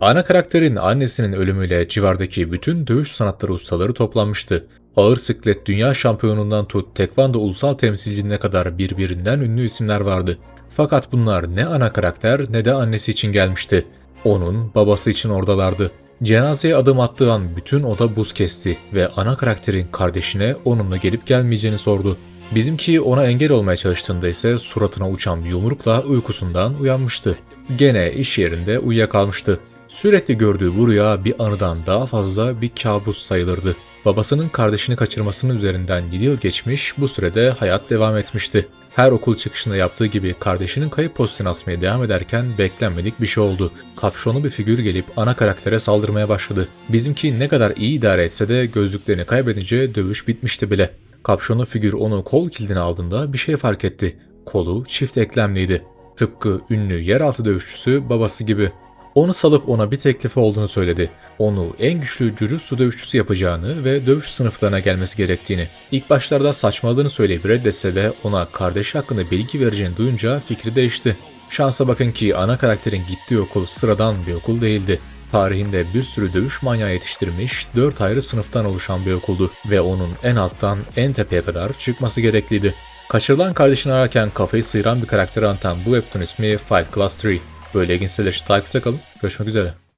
Ana karakterin annesinin ölümüyle civardaki bütün dövüş sanatları ustaları toplanmıştı. Ağır siklet dünya şampiyonundan tut tekvando ulusal temsilciliğine kadar birbirinden ünlü isimler vardı. Fakat bunlar ne ana karakter ne de annesi için gelmişti. Onun babası için oradalardı. Cenazeye adım attığı an bütün oda buz kesti ve ana karakterin kardeşine onunla gelip gelmeyeceğini sordu. Bizimki ona engel olmaya çalıştığında ise suratına uçan bir yumrukla uykusundan uyanmıştı. Gene iş yerinde uyuyakalmıştı. Sürekli gördüğü bu rüya bir anıdan daha fazla bir kabus sayılırdı. Babasının kardeşini kaçırmasının üzerinden 7 yıl geçmiş, bu sürede hayat devam etmişti. Her okul çıkışında yaptığı gibi kardeşinin kayıp postunu asmaya devam ederken beklenmedik bir şey oldu. Kapşonlu bir figür gelip ana karaktere saldırmaya başladı. Bizimki ne kadar iyi idare etse de gözlüklerini kaybedince dövüş bitmişti bile. Kapşonlu figür onu kol kilidine aldığında bir şey fark etti. Kolu çift eklemliydi. Tıpkı ünlü yeraltı dövüşçüsü babası gibi. Onu salıp ona bir teklifi olduğunu söyledi. Onu en güçlü jujutsu dövüşçüsü yapacağını ve dövüş sınıflarına gelmesi gerektiğini. İlk başlarda saçmaladığını söyleyip reddetse de ona kardeşi hakkında bilgi vereceğini duyunca fikri değişti. Şansa bakın ki ana karakterin gittiği okul sıradan bir okul değildi. Tarihinde bir sürü dövüş manyağı yetiştirmiş, dört ayrı sınıftan oluşan bir okuldu ve onun en alttan en tepeye kadar çıkması gerekliydi. Kaçırılan kardeşini ararken kafayı sıyıran bir karakter anlatan bu webtoon ismi Fight Class 3. Böyle ilginç takipte kalın. Görüşmek üzere.